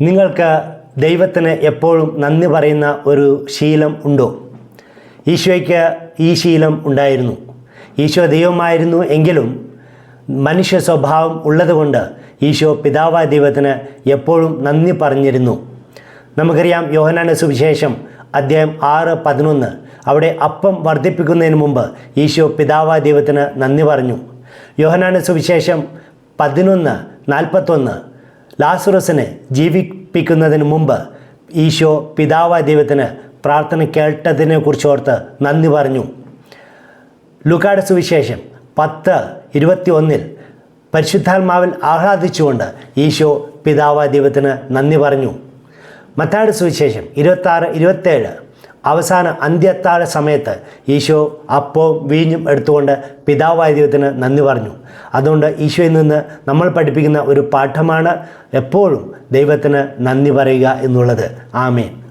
നിങ്ങൾക്ക് ദൈവത്തിന് എപ്പോഴും നന്ദി പറയുന്ന ഒരു ശീലം ഉണ്ടോ? ഈശോയ്ക്ക് ഈ ശീലം ഉണ്ടായിരുന്നു. ഈശോ ദൈവമായിരുന്നു എങ്കിലും മനുഷ്യ സ്വഭാവം ഉള്ളതുകൊണ്ട് ഈശോ പിതാവായ ദൈവത്തിന് എപ്പോഴും നന്ദി പറഞ്ഞിരുന്നു. നമുക്കറിയാം യോഹനാന സുവിശേഷം അദ്ധ്യായം ആറ് പതിനൊന്ന്. അവിടെ അപ്പം വർദ്ധിപ്പിക്കുന്നതിന് മുമ്പ് ഈശോ പിതാവായ ദൈവത്തിന് നന്ദി പറഞ്ഞു. യോഹനാന സുവിശേഷം പതിനൊന്ന് നാൽപ്പത്തൊന്ന്. ലാസുറസിനെ ജീവിപ്പിക്കുന്നതിന് മുമ്പ് ഈശോ പിതാവായ ദൈവത്തിന് പ്രാർത്ഥന കേട്ടതിനെ കുറിച്ച് ഓർത്ത് നന്ദി പറഞ്ഞു. ലുക്കാട് സുവിശേഷം പത്ത് ഇരുപത്തി ഒന്നിൽ പരിശുദ്ധാത്മാവിൽ ആഹ്ലാദിച്ചുകൊണ്ട് ഈശോ പിതാവായ ദൈവത്തിന് നന്ദി പറഞ്ഞു. മത്താട് സുവിശേഷം ഇരുപത്താറ് ഇരുപത്തേഴ് അവസാന അന്ത്യത്താഴ സമയത്ത് ഈശോ അപ്പവും വീഞ്ഞും എടുത്തുകൊണ്ട് പിതാവായ ദൈവത്തിന് നന്ദി പറഞ്ഞു. അതുകൊണ്ട് ഈശോയിൽ നിന്ന് നമ്മൾ പഠിപ്പിക്കുന്ന ഒരു പാഠമാണ് എപ്പോഴും ദൈവത്തിന് നന്ദി പറയുക എന്നുള്ളത്. ആമേൻ.